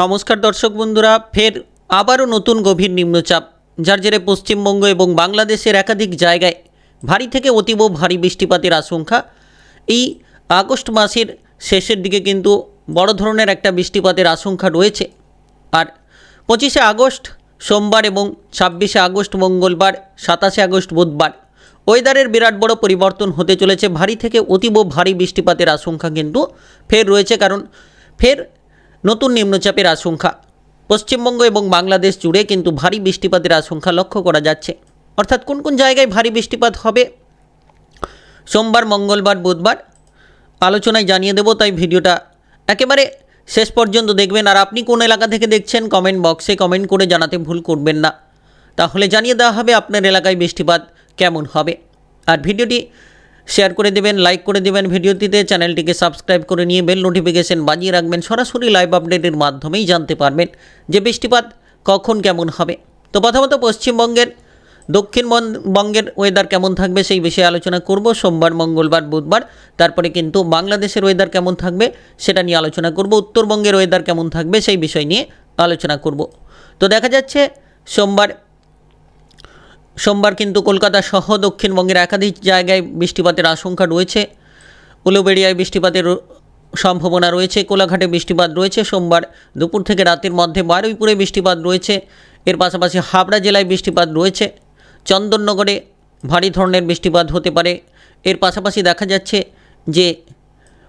নমস্কার দর্শক বন্ধুরা, ফের আবারও নতুন গভীর নিম্নচাপ, যার জেরে পশ্চিমবঙ্গ এবং বাংলাদেশের একাধিক জায়গায় ভারী থেকে অতীব ভারী বৃষ্টিপাতের আশঙ্কা। এই আগস্ট মাসের শেষের দিকে কিন্তু বড় ধরনের একটা বৃষ্টিপাতের আশঙ্কা রয়েছে। আর পঁচিশে আগস্ট সোমবার এবং ছাব্বিশে আগস্ট মঙ্গলবার, সাতাশে আগস্ট বুধবার, ওয়েদারের বিরাট বড় পরিবর্তন হতে চলেছে। ভারী থেকে অতীব ভারী বৃষ্টিপাতের আশঙ্কা কিন্তু ফের রয়েছে, কারণ ফের নতুন নিম্নচাপের আশঙ্কা। পশ্চিমবঙ্গ এবং বাংলাদেশ জুড়ে কিন্তু ভারী বৃষ্টিপাতের আশঙ্কা লক্ষ্য করা যাচ্ছে। অর্থাৎ কোন কোন জায়গায় ভারী বৃষ্টিপাত হবে? সোমবার, মঙ্গলবার, বুধবার আলোচনায় জানিয়ে দেবো, তাই ভিডিওটা একেবারে শেষ পর্যন্ত দেখবেন। আর আপনি কোন এলাকা থেকে দেখছেন, কমেন্ট বক্সে কমেন্ট করে জানাতে ভুল করবেন না। তাহলে জানিয়ে দেওয়া হবে আপনার এলাকায় বৃষ্টিপাত কেমন হবে। আর ভিডিওটি শেয়ার করে দেবেন লাইক করে দেবেন ভিডিওটিতে। চ্যানেলটিকে সাবস্ক্রাইব করে নিয়ে বেল নোটিফিকেশন বাজিয়ে রাখবেন। সরাসরি লাইভ আপডেটের মাধ্যমেই জানতে পারবেন যে বৃষ্টিপাত কখন কেমন হবে। তো প্রথমত পশ্চিমবঙ্গের দক্ষিণবঙ্গের ওয়েদার কেমন থাকবে সেই বিষয়ে আলোচনা করব। সোমবার, মঙ্গলবার, বুধবার। তারপরে কিন্তু বাংলাদেশের ওয়েদার কেমন থাকবে সেটা নিয়ে আলোচনা করব। উত্তরবঙ্গের ওয়েদার কেমন থাকবে সেই বিষয় নিয়ে আলোচনা করব। তো দেখা যাচ্ছে সোমবার সোমবার কিন্তু কলকাতা সহ দক্ষিণবঙ্গের একাধিক জায়গায় বৃষ্টিপাতের আশঙ্কা রয়েছে। উলুবেড়িয়ায় বৃষ্টিপাতের সম্ভাবনা রয়েছে, কোলাঘাটে বৃষ্টিপাত রয়েছে, সোমবার দুপুর থেকে রাতের মধ্যে বারুইপুরে বৃষ্টিপাত রয়েছে। এর পাশাপাশি হাবড়া জেলায় বৃষ্টিপাত রয়েছে। চন্দননগরে ভারী ধরনের বৃষ্টিপাত হতে পারে। এর পাশাপাশি দেখা যাচ্ছে যে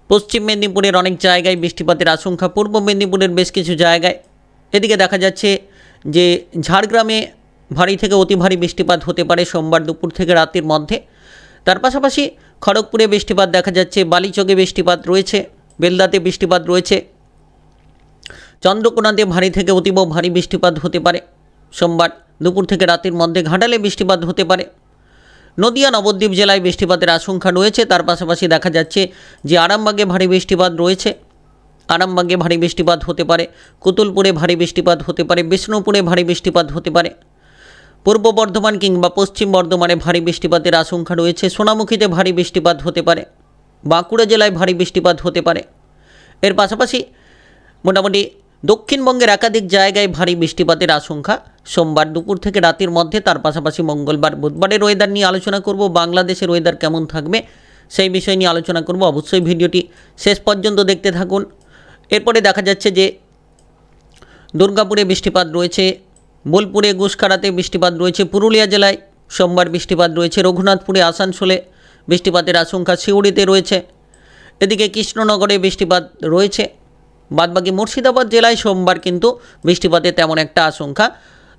পশ্চিম মেদিনীপুরের অনেক জায়গায় বৃষ্টিপাতের আশঙ্কা, পূর্ব মেদিনীপুরের বেশ কিছু জায়গায়। এদিকে দেখা যাচ্ছে যে ঝাড়গ্রামে ভারী থেকে অতি ভারী বৃষ্টিপাত হতে পারে সোমবার দুপুর থেকে রাতের মধ্যে। তার পাশাপাশি খড়গপুরে বৃষ্টিপাত দেখা যাচ্ছে, বালিচকে বৃষ্টিপাত রয়েছে, বেলদাতে বৃষ্টিপাত রয়েছে। চন্দ্রকোনাতে ভারী থেকে অতীব ভারী বৃষ্টিপাত হতে পারে। সোমবার দুপুর থেকে রাতের মধ্যে ঘাটালে বৃষ্টিপাত হতে পারে। নদিয়া, নবদ্বীপ জেলায় বৃষ্টিপাতের আশঙ্কা রয়েছে। তার পাশাপাশি দেখা যাচ্ছে যে আরামবাগে ভারী বৃষ্টিপাত রয়েছে। আরামবাগে ভারী বৃষ্টিপাত হতে পারে, কুতুলপুরে ভারী বৃষ্টিপাত হতে পারে, বিষ্ণুপুরে ভারী বৃষ্টিপাত হতে পারে। পূর্ব বর্ধমান কিংবা পশ্চিম বর্ধমানে ভারী বৃষ্টিপাতের আশঙ্কা রয়েছে। সোনামুখীতে ভারী বৃষ্টিপাত হতে পারে। বাঁকুড়া জেলায় ভারী বৃষ্টিপাত হতে পারে। এর পাশাপাশি মোটামুটি দক্ষিণবঙ্গের একাধিক জায়গায় ভারী বৃষ্টিপাতের আশঙ্কা। সোমবার দুপুর থেকে রাতের মধ্যে, তার পাশাপাশি মঙ্গলবার, বুধবারের ওয়েদার নিয়ে আলোচনা করব। বাংলাদেশের ওয়েদার কেমন থাকবে সেই বিষয় নিয়ে আলোচনা করব। অবশ্যই ভিডিওটি শেষ পর্যন্ত দেখতে থাকুন। এরপরে দেখা যাচ্ছে যে দুর্গাপুরে বৃষ্টিপাত রয়েছে। বোলপুরে গুসখারাতে বৃষ্টিপাত রয়েছে পুরুলিয়া জেলায়। সোমবার বৃষ্টিপাত রয়েছে রঘুনাথপুরে, আসানসোলে। বৃষ্টিপাতের আশঙ্কা সিউড়িতে রয়েছে। এদিকে কৃষ্ণনগরে বৃষ্টিপাত রয়েছে। বাদবাকি মুর্শিদাবাদ জেলায় সোমবার কিন্তু বৃষ্টিপাতের তেমন একটা আশঙ্কা।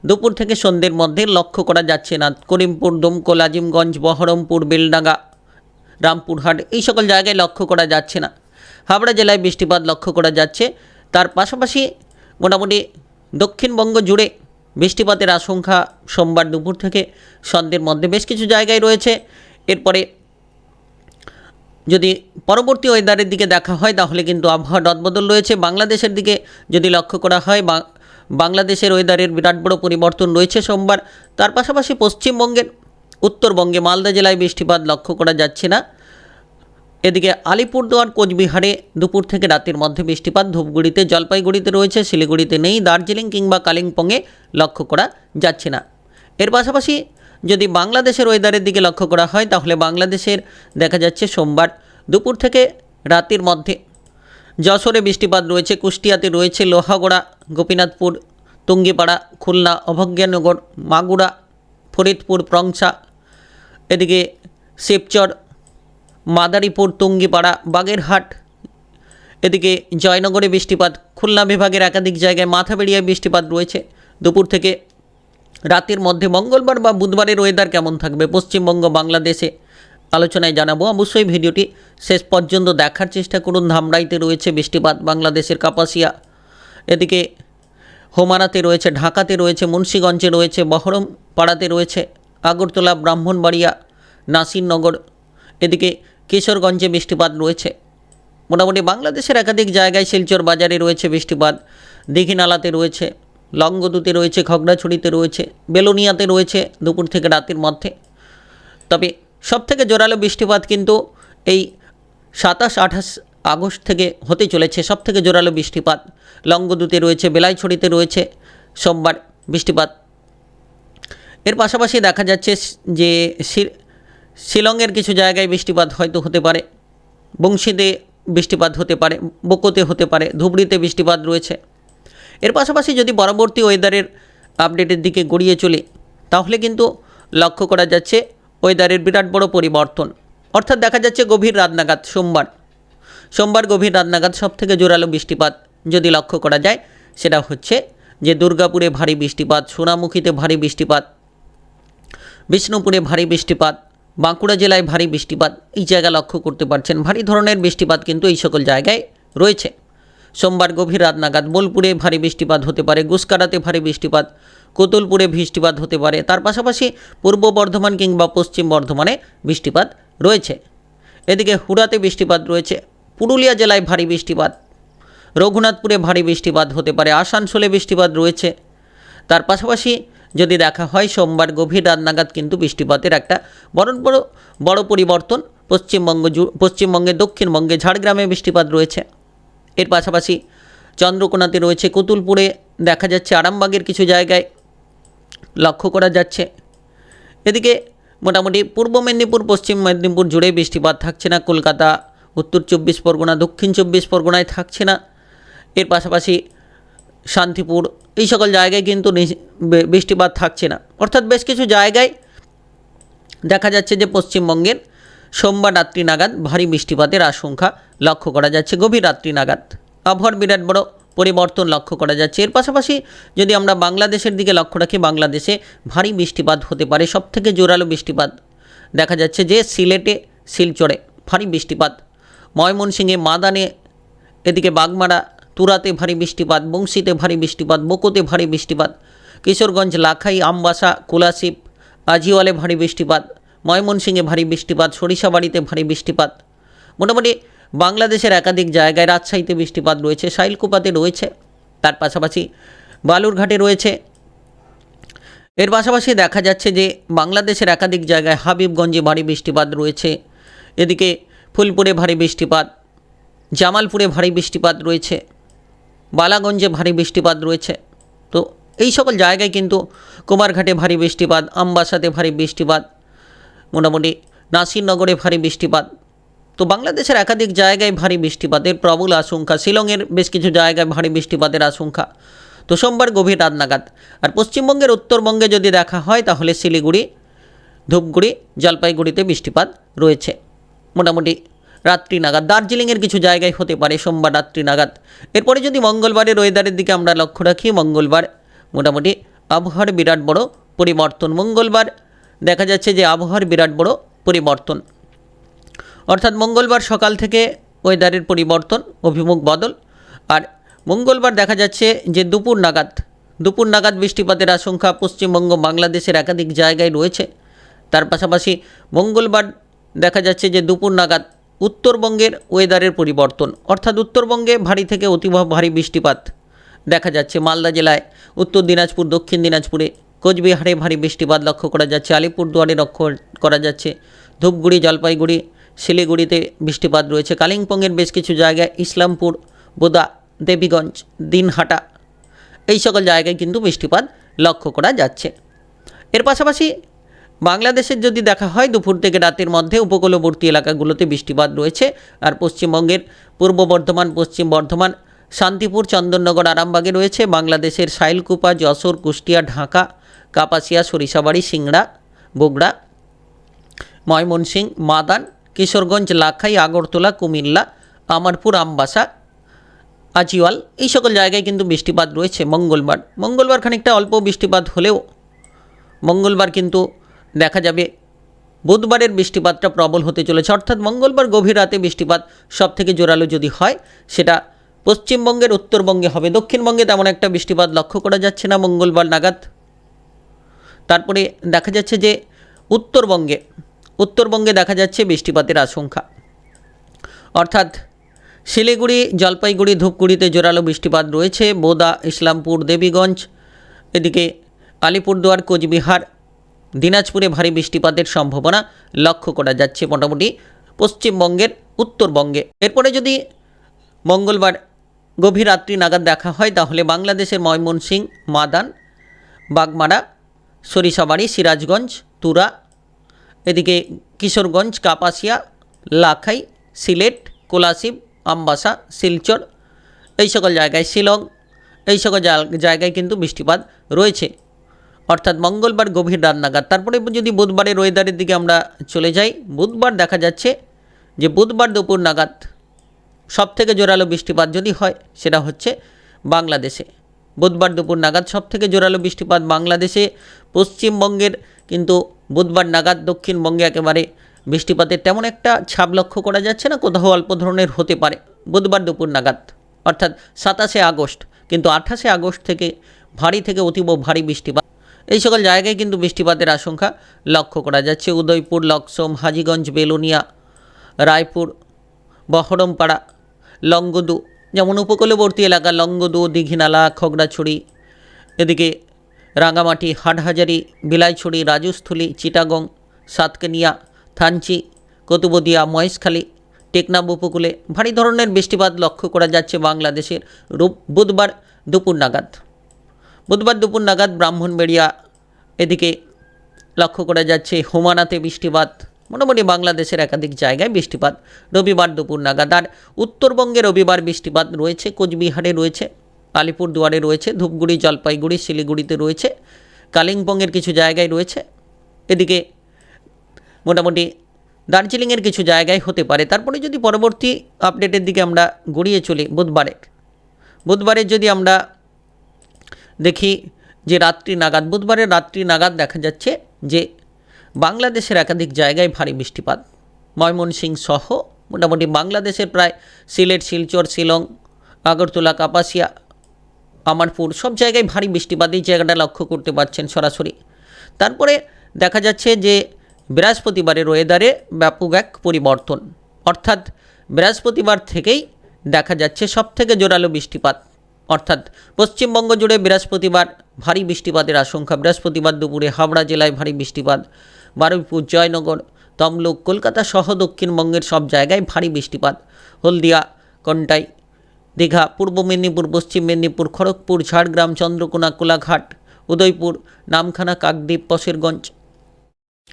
দুপুর থেকে সন্ধ্যের মধ্যে লক্ষ্য করা যাচ্ছে না। করিমপুর দমকল আজিমগঞ্জ বহরমপুর, বেলডাঙ্গা, রামপুরহাট এই সকল জায়গায় লক্ষ্য করা যাচ্ছে না। হাবড়া জেলায় বৃষ্টিপাত লক্ষ্য করা যাচ্ছে। তার পাশাপাশি মোটামুটি দক্ষিণবঙ্গ জুড়ে বৃষ্টিপাতের আশঙ্কা সোমবার দুপুর থেকে সন্ধ্যের মধ্যে বেশ কিছু জায়গায় রয়েছে। এরপরে যদি পরবর্তী ওয়েদারের দিকে দেখা হয়, তাহলে কিন্তু আবহাওয়া রদবদল রয়েছে। বাংলাদেশের দিকে যদি লক্ষ্য করা হয়, বা বাংলাদেশের ওয়েদারের বিরাট বড় পরিবর্তন রয়েছে সোমবার। তার পাশাপাশি পশ্চিমবঙ্গের, উত্তরবঙ্গে, মালদা জেলায় বৃষ্টিপাত লক্ষ্য করা যাচ্ছে না। এদিকে আলিপুরদুয়ার, কোচবিহারে দুপুর থেকে রাতের মধ্যে বৃষ্টিপাত। ধূপগুড়িতে, জলপাইগুড়িতে রয়েছে, শিলিগুড়িতে নেই। দার্জিলিং কিংবা কালিম্পংয়ে লক্ষ্য করা যাচ্ছে না। এর পাশাপাশি যদি বাংলাদেশের ওয়েদারের দিকে লক্ষ্য করা হয়, তাহলে বাংলাদেশের দেখা যাচ্ছে সোমবার দুপুর থেকে রাতের মধ্যে যশোরে বৃষ্টিপাত রয়েছে, কুষ্টিয়াতে রয়েছে লোহাগড়া, গোপীনাথপুর টুঙ্গিপাড়া খুলনা, অভজ্ঞানগর, মাগুরা, ফরিদপুর, প্রংসা। এদিকে শিবচর মাদারীপুর, টুঙ্গিপাড়া, বাগেরহাট। এদিকে জয়নগরে বৃষ্টিপাত, খুলনা বিভাগের একাধিক জায়গায় মাথা মাথাবেড়িয়ায় বৃষ্টিপাত রয়েছে। দুপুর থেকে রাতের মধ্যে মঙ্গলবার বা বুধবারের ওয়েদার কেমন থাকবে পশ্চিমবঙ্গ, বাংলাদেশে? আলোচনায় জানাব। অবশ্যই ভিডিওটি শেষ পর্যন্ত দেখার চেষ্টা করুন। ধামরাইতে রয়েছে বৃষ্টিপাত, বাংলাদেশের কাপাসিয়া। এদিকে হোমারাতে রয়েছে, ঢাকাতে রয়েছে, মুন্সীগঞ্জে রয়েছে বহরম পাড়াতে রয়েছে, আগরতলা, ব্রাহ্মণবাড়িয়া, নাসিরনগর। এদিকে কিশোরগঞ্জে বৃষ্টিপাত রয়েছে। মোটামুটি বাংলাদেশের একাধিক জায়গায় শিলচর বাজারে রয়েছে বৃষ্টিপাত। দীঘিনালাতে রয়েছে, লংগদুতে রয়েছে, খগড়াছড়িতে রয়েছে, বেলোনিয়াতে রয়েছে দুপুর থেকে রাতের মধ্যে। তবে সবথেকে জোরালো বৃষ্টিপাত কিন্তু এই সাতাশ, আঠাশ আগস্ট থেকে হতে চলেছে সব থেকে জোরালো বৃষ্টিপাত। লঙ্গদুতে রয়েছে, বেলাইছড়িতে রয়েছে, সোমবার বৃষ্টিপাত। এর পাশাপাশি দেখা যাচ্ছে যে শিলংয়ের কিছু জায়গায় বৃষ্টিপাত হয়তো হতে পারে, বংশীতে বৃষ্টিপাত হতে পারে, বকোতে হতে পারে, ধুবড়িতে বৃষ্টিপাত রয়েছে। এর পাশাপাশি যদি পরবর্তী ওয়েদারের আপডেটের দিকে গড়িয়ে চলি, তাহলে কিন্তু লক্ষ্য করা যাচ্ছে ওয়েদারের বিরাট বড় পরিবর্তন। অর্থাৎ দেখা যাচ্ছে গভীর রাত নাগাদ সোমবার। সোমবার গভীর রাত নাগাদ সব থেকে জোরালো বৃষ্টিপাত যদি লক্ষ্য করা যায়, সেটা হচ্ছে যে দুর্গাপুরে ভারী বৃষ্টিপাত, সোনামুখীতে ভারী বৃষ্টিপাত, বিষ্ণুপুরে ভারী বৃষ্টিপাত বাঁকুড়া জেলায় ভারী বৃষ্টিপাত। এই জায়গা লক্ষ্য করতে পারছেন, ভারী ধরনের বৃষ্টিপাত কিন্তু এই সকল জায়গায় রয়েছে। সোমবার গভীর রাত নাগাদ বোলপুরে ভারী বৃষ্টিপাত হতে পারে গুসকারাতে ভারী বৃষ্টিপাত, কোতুলপুরে বৃষ্টিপাত হতে পারে। তার পাশাপাশি পূর্ব বর্ধমান কিংবা পশ্চিম বর্ধমানে বৃষ্টিপাত রয়েছে। এদিকে হুড়াতে বৃষ্টিপাত রয়েছে, পুরুলিয়া জেলায় ভারী বৃষ্টিপাত, রঘুনাথপুরে ভারী বৃষ্টিপাত হতে পারে, আসানসোলে বৃষ্টিপাত রয়েছে। তার পাশাপাশি যদি দেখা হয় সোমবার গভীর রাত নাগাদ কিন্তু বৃষ্টিপাতের একটা বড় বড় বড় পরিবর্তন। পশ্চিমবঙ্গ পশ্চিমবঙ্গে দক্ষিণবঙ্গে ঝাড়গ্রামে বৃষ্টিপাত রয়েছে। এর পাশাপাশি চন্দ্রকোনাতে রয়েছে কুতুলপুরে, দেখা যাচ্ছে আরামবাগের কিছু জায়গায় লক্ষ্য করা যাচ্ছে। এদিকে মোটামুটি পূর্ব মেদিনীপুর, পশ্চিম মেদিনীপুর জুড়ে বৃষ্টিপাত থাকছে না। কলকাতা, উত্তর চব্বিশ পরগনা, দক্ষিণ চব্বিশ পরগনায় থাকছে না। এর পাশাপাশি শান্তিপুর, এই সকল জায়গায় কিন্তু বৃষ্টিপাত থাকছে না। অর্থাৎ বেশ কিছু জায়গায় দেখা যাচ্ছে যে পশ্চিমবঙ্গের সোমবার রাত্রি নাগাদ ভারী বৃষ্টিপাতের আশঙ্কা লক্ষ্য করা যাচ্ছে, গভীর রাত্রি নাগাদ। আবহাওয়ার বিরাট বড় পরিবর্তন লক্ষ্য করা যাচ্ছে। এর পাশাপাশি যদি আমরা বাংলাদেশের দিকে লক্ষ্য রাখি, বাংলাদেশে ভারী বৃষ্টিপাত হতে পারে, সবথেকে জোরালো বৃষ্টিপাত দেখা যাচ্ছে যে সিলেটে শিলচরে ভারী বৃষ্টিপাত, ময়মনসিংহে, মাদানে, এদিকে বাগমারা তুরাতে ভারী বৃষ্টিপাত, বংশীতে ভারী বৃষ্টিপাত, বকোতে ভারী বৃষ্টিপাত, কিশোরগঞ্জ, লাখাই, আমবাসা কোলাশিপ আজিওয়ালে ভারী বৃষ্টিপাত, ময়মনসিংহে ভারী বৃষ্টিপাত, সরিষাবাড়িতে ভারী বৃষ্টিপাত। মোটামুটি বাংলাদেশের একাধিক জায়গায় রাজশাহীতে বৃষ্টিপাত রয়েছে, শাইলকুপাতে রয়েছে, তার পাশাপাশি বালুরঘাটে রয়েছে। এর পাশাপাশি দেখা যাচ্ছে যে বাংলাদেশের একাধিক জায়গায় হাবিবগঞ্জে ভারী বৃষ্টিপাত রয়েছে, এদিকে ফুলপুরে ভারী বৃষ্টিপাত, জামালপুরে ভারী বৃষ্টিপাত রয়েছে। বালাগঞ্জে ভারী বৃষ্টিপাত রয়েছে। তো এই সকল জায়গায় কিন্তু কুমারঘাটে ভারী বৃষ্টিপাত, আমবাসাতে ভারী বৃষ্টিপাত, মোটামুটি নাসিরনগরে ভারী বৃষ্টিপাত। তো বাংলাদেশের একাধিক জায়গায় ভারী বৃষ্টিপাতের প্রবল আশঙ্কা, শিলংয়ের বেশ কিছু জায়গায় ভারী বৃষ্টিপাতের আশঙ্কা। তো সোমবার গভীর রাত নাগাদ। আর পশ্চিমবঙ্গের উত্তরবঙ্গে যদি দেখা হয়, তাহলে শিলিগুড়ি, ধূপগুড়ি, জলপাইগুড়িতে বৃষ্টিপাত রয়েছে। মোটামুটি রাত্রি নাগাদ। দার্জিলিংয়ের কিছু জায়গায় হতে পারে সোমবার রাত্রি নাগাদ। এরপরে যদি মঙ্গলবারের ওয়েদারের দিকে আমরা লক্ষ্য রাখি, মঙ্গলবার মোটামুটি আবহাওয়ার বিরাট বড় পরিবর্তন। মঙ্গলবার দেখা যাচ্ছে যে আবহাওয়ার বিরাট বড় পরিবর্তন। অর্থাৎ মঙ্গলবার সকাল থেকে ওয়েদারের পরিবর্তন, অভিমুখ বদল। আর মঙ্গলবার দেখা যাচ্ছে যে দুপুর নাগাদ দুপুর নাগাদ বৃষ্টিপাতের আশঙ্কা পশ্চিমবঙ্গ, বাংলাদেশের একাধিক জায়গায় রয়েছে। তার পাশাপাশি মঙ্গলবার দেখা যাচ্ছে যে দুপুর নাগাদ উত্তরবঙ্গের ওয়েদারের পরিবর্তন, অর্থাৎ উত্তরবঙ্গে ভারী থেকে অতি ভারী বৃষ্টিপাত। দেখা যাচ্ছে মালদা জেলায়, উত্তর দিনাজপুর, দক্ষিণ দিনাজপুরে কোচবিহারে ভারী বৃষ্টিপাত লক্ষ্য করা যাচ্ছে, আলিপুরদুয়ারে লক্ষ্য করা যাচ্ছে, ধূপগুড়ি, জলপাইগুড়ি, শিলিগুড়িতে বৃষ্টিপাত রয়েছে। কালিম্পংয়ের বেশ কিছু জায়গায় ইসলামপুর, বোদা, দেবীগঞ্জ, দিনহাটা, এই সকল জায়গায় কিন্তু বৃষ্টিপাত লক্ষ্য করা যাচ্ছে। এর পাশাপাশি বাংলাদেশের যদি দেখা হয়, দুপুর থেকে রাতের মধ্যে উপকূলবর্তী এলাকাগুলোতে বৃষ্টিপাত রয়েছে। আর পশ্চিমবঙ্গের পূর্ব বর্ধমান, পশ্চিম বর্ধমান, শান্তিপুর, চন্দননগর, আরামবাগে রয়েছে। বাংলাদেশের সাইলকুপা যশোর, কুষ্টিয়া, ঢাকা, কাপাসিয়া, সরিষাবাড়ি, সিংড়া, বগুড়া ময়মনসিং মাদান, কিশোরগঞ্জ, লাখাই, আগরতলা, কুমিল্লা আমারপুর আমবাসা, আজিওয়াল, এই সকল জায়গায় কিন্তু বৃষ্টিপাত রয়েছে মঙ্গলবার। মঙ্গলবার খানিকটা অল্প বৃষ্টিপাত হলেও মঙ্গলবার কিন্তু দেখা যাবে। বুধবারের বৃষ্টিপাতটা প্রবল হতে চলেছে। অর্থাৎ মঙ্গলবার গভীর রাতে বৃষ্টিপাত সব থেকে জোরালো যদি হয়, সেটা পশ্চিমবঙ্গের উত্তরবঙ্গে হবে। দক্ষিণবঙ্গে তেমন একটা বৃষ্টিপাত লক্ষ্য করা যাচ্ছে না মঙ্গলবার নাগাদ। তারপরে দেখা যাচ্ছে যে উত্তরবঙ্গে উত্তরবঙ্গে দেখা যাচ্ছে বৃষ্টিপাতের আশঙ্কা। অর্থাৎ শিলিগুড়ি, জলপাইগুড়ি, ধূপগুড়িতে জোরালো বৃষ্টিপাত রয়েছে। বোদা, ইসলামপুর, দেবীগঞ্জ, এদিকে আলিপুরদুয়ার, কোচবিহার দিনাজপুরে ভারী বৃষ্টিপাতের সম্ভাবনা লক্ষ্য করা যাচ্ছে মোটামুটি পশ্চিমবঙ্গের, উত্তরবঙ্গে। এরপরে যদি মঙ্গলবার গভীর রাত্রি নাগাদ দেখা হয়, তাহলে বাংলাদেশের ময়মনসিং, মাদান, বাগমারা, সরিষাবাড়ি, সিরাজগঞ্জ, তুরা, এদিকে কিশোরগঞ্জ, কাপাসিয়া, লাখাই, সিলেট কোলাসিব আমবাসা, শিলচর, এই সকল জায়গায়, শিলং, এই সকল জায়গায় কিন্তু বৃষ্টিপাত রয়েছে। অর্থাৎ মঙ্গলবার গভীর রাত নাগাদ। তারপরে যদি বুধবারের ওয়েদারের দিকে আমরা চলে যাই, বুধবার দেখা যাচ্ছে যে বুধবার দুপুর নাগাদ সব থেকে জোরালো বৃষ্টিপাত যদি হয়, সেটা হচ্ছে বাংলাদেশে। বুধবার দুপুর নাগাদ সব থেকে জোরালো বৃষ্টিপাত বাংলাদেশে, পশ্চিমবঙ্গের কিন্তু বুধবার নাগাদ দক্ষিণবঙ্গে একেবারে বৃষ্টিপাতের তেমন একটা ছাপ লক্ষ্য করা যাচ্ছে না, কোথাও অল্প ধরনের হতে পারে বুধবার দুপুর নাগাদ। অর্থাৎ সাতাশে আগস্ট, কিন্তু আঠাশে আগস্ট থেকে ভারী থেকে অতীব ভারী বৃষ্টিপাত এই সকল জায়গায় কিন্তু বৃষ্টিপাতের আশঙ্কা লক্ষ্য করা যাচ্ছে। উদয়পুর, লক্সম, হাজিগঞ্জ, বেলুনিয়া, রায়পুর, বহরমপাড়া লঙ্গদু যেমন উপকূলবর্তী এলাকা লঙ্গদু দীঘিনালা, খগড়াছড়ি, এদিকে রাঙামাটি, হাটহাজারি, বিলাইছড়ি, রাজস্থলী, চিটাগং, সাতকেনিয়া, থানচি, কতুবদিয়া, মহেশখালী, টেকনাফ উপকূলে ভারী ধরনের বৃষ্টিপাত লক্ষ্য করা যাচ্ছে বাংলাদেশের বুধবার দুপুর নাগাদ। বুধবার দুপুর নাগাদ ব্রাহ্মণবেড়িয়া এদিকে লক্ষ্য করা যাচ্ছে হোমানাতে বৃষ্টিপাত, মোটামুটি বাংলাদেশের একাধিক জায়গায় বৃষ্টিপাত। রবিবার দুপুর নাগাদ আর উত্তরবঙ্গে রবিবার বৃষ্টিপাত রয়েছে, কোচবিহারে রয়েছে, আলিপুরদুয়ারে রয়েছে, ধূপগুড়ি, জলপাইগুড়ি, শিলিগুড়িতে রয়েছে, কালিম্পংয়ের কিছু জায়গায় রয়েছে। এদিকে মোটামুটি দার্জিলিংয়ের কিছু জায়গায় হতে পারে। তারপরে যদি পরবর্তী আপডেটের দিকে আমরা গড়িয়ে চলি বুধবারের। বুধবারের যদি আমরা দেখি যে রাত্রি নাগাদ বুধবারের রাত্রি নাগাদ দেখা যাচ্ছে যে বাংলাদেশের একাধিক জায়গায় ভারী বৃষ্টিপাত। ময়মনসিং সহ মোটামুটি বাংলাদেশের প্রায় সিলেট, শিলচর, শিলং, আগরতলা, কাপাসিয়া আমারপুর সব জায়গায় ভারী বৃষ্টিপাত। এই জায়গাটা লক্ষ্য করতে পারছেন সরাসরি। তারপরে দেখা যাচ্ছে যে বৃহস্পতিবারের ওয়েদারে ব্যাপক এক পরিবর্তন। অর্থাৎ বৃহস্পতিবার থেকেই দেখা যাচ্ছে সব থেকে জোরালো বৃষ্টিপাত। অর্থাৎ পশ্চিমবঙ্গ জুড়ে বৃহস্পতিবার ভারী বৃষ্টিপাতের আশঙ্কা। বৃহস্পতিবার দুপুরে হাওড়া জেলায় ভারী বৃষ্টিপাত, বারুইপুর, জয়নগর, তমলুক, কলকাতা সহ দক্ষিণবঙ্গের সব জায়গায় ভারী বৃষ্টিপাত। হলদিয়া, কন্টাই, দীঘা, পূর্ব মেদিনীপুর, পশ্চিম মেদিনীপুর, খড়গপুর, ঝাড়গ্রাম, চন্দ্রকোনা, কোলাঘাট, উদয়পুর, নামখানা, কাকদ্বীপ পশেরগঞ্জ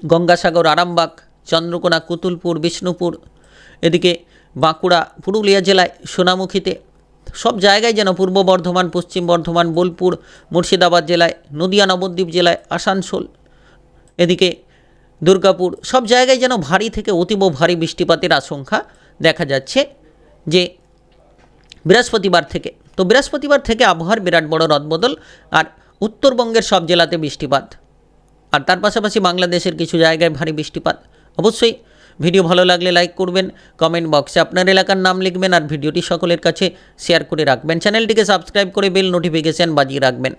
গঙ্গাসাগর, আরামবাগ, চন্দ্রকোনা, কুতুলপুর, বিষ্ণুপুর। এদিকে বাঁকুড়া, পুরুলিয়া জেলায় সোনামুখীতে সব জায়গায় যেন পূর্ব বর্ধমান, পশ্চিম বর্ধমান, বোলপুর, মুর্শিদাবাদ জেলায়, নদিয়া, নবদ্বীপ জেলায়, আসানসোল, এদিকে দুর্গাপুর, সব জায়গায় যেন ভারী থেকে অতীব ভারী বৃষ্টিপাতের আশঙ্কা দেখা যাচ্ছে যে বৃহস্পতিবার থেকে। তো বৃহস্পতিবার থেকে আবহাওয়ার বিরাট বড় রদবদল আর উত্তরবঙ্গের সব জেলাতে বৃষ্টিপাত। আর তার পাশাপাশি বাংলাদেশের কিছু জায়গায় ভারী বৃষ্টিপাত। অবশ্যই ভিডিও ভালো লাগলে লাইক করবেন কমেন্ট বক্সে আপনার এলাকার নাম লিখবেন আর ভিডিওটি সকলের কাছে শেয়ার করে রাখবেন। চ্যানেলটিকে সাবস্ক্রাইব করে বেল নোটিফিকেশান বাজিয়ে রাখবেন।